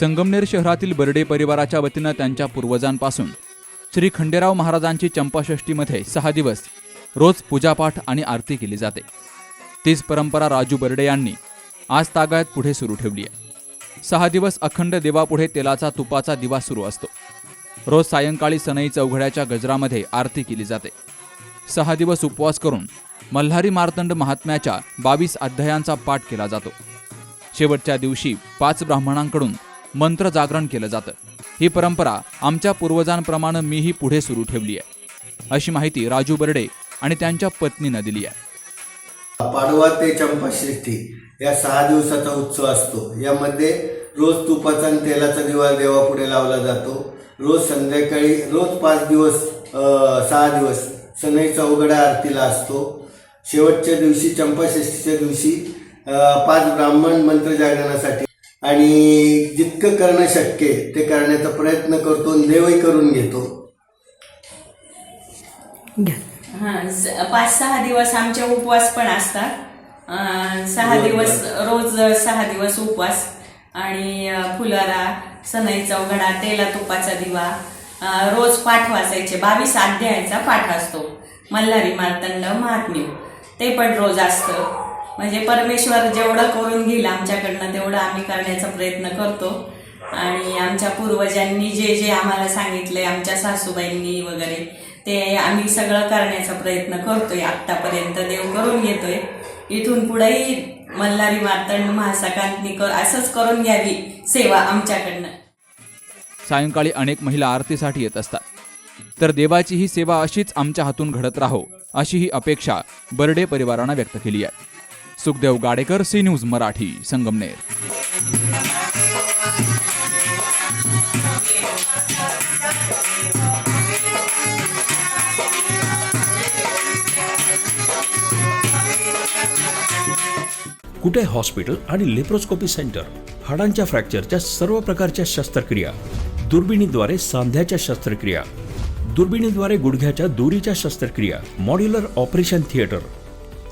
संगमनेर शहरातील बर्डे परिवाराच्या वतीनं त्यांच्या पूर्वजांपासून श्री खंडेराव महाराजांची चंपाषष्टीमध्ये सहा दिवस रोज पूजापाठ आणि आरती केली जाते. तीच परंपरा राजू बर्डे यांनी आज तागायत पुढे सुरू ठेवली आहे. सहा दिवस अखंड देवापुढे तेलाचा तुपाचा दिवा सुरू असतो. रोज सायंकाळी सनई चौघड्याच्या गजरामध्ये आरती केली जाते. सहा दिवस उपवास करून मल्हारी मार्तंड महात्म्याच्या बावीस अध्यायांचा पाठ केला जातो. शेवटच्या दिवशी पाच ब्राह्मणांकडून मंत्र जागरण केलं जातं. ही परंपरा आमच्या पूर्वजांप्रमाणे मीही पुढे सुरू ठेवली आहे. अशी माहिती राजू बर्डे आणि त्यांच्या पत्नीनं दिली आहे. पाडवा ते चंपाश्रेष्ठी या सहा दिवसाचा उत्सव असतो. यामध्ये रोज तुपाचा आणि तेलाचा दिवा देवापुढे लावला जातो. रोज संध्याकाळी रोज पाच दिवस सहा दिवस सनईचा उघडा आरतीला असतो. शेवटच्या दिवशी चंपाषष्ठीच्या दिवशी पाच ब्राह्मण मंत्र जागरणासाठी आणि जितकं करणं शक्य आहे ते करण्याचा प्रयत्न करतो देवही करून घेतो. हां पाच सहा दिवस आमचे उपवास पण असतात. सहा दिवस रोज सहा दिवस उपवास. आणि फुलारा सनईचा उघडा तेला तुपाचा दिवा रोज पाठ वाचायचे. बावीस अध्यायाचा पाठ असतो. मल्हारी मार्तंड महात्म्य. ते पण रोज असतं. म्हणजे परमेश्वर जेवढं करून घेईल आमच्याकडनं तेवढं आम्ही करण्याचा प्रयत्न करतो. आणि आमच्या पूर्वजांनी जे जे आम्हाला सांगितलंय आमच्या सासूबाईंनी वगैरे ते आम्ही सगळं करण्याचा प्रयत्न करतोय. आत्तापर्यंत देव करून घेतोय. इथून पुढेही मल्हारी मार्तंड महासाकांतनी कर असंच करून घ्यावी सेवा आमच्याकडनं. सायंकाळी अनेक महिला आरतीसाठी येत असतात. तर देवाची ही सेवा अशीच आमच्या हातून घडत राहो अशी ही अपेक्षा बर्डे परिवारानं व्यक्त केली आहे. Sukhdev Gadekar C news Marathi Sangamner. Kute hospital आणि लेप्रोस्कोपी सेंटर? हाडांच्या फ्रॅक्चरच्या सर्व प्रकारच्या शस्त्रक्रिया. दुर्बिणीद्वारे सांध्याच्या शस्त्रक्रिया. दुर्बिणीद्वारे गुडघ्याच्या दुरीच्या शस्त्रक्रिया. Modular operation theatre.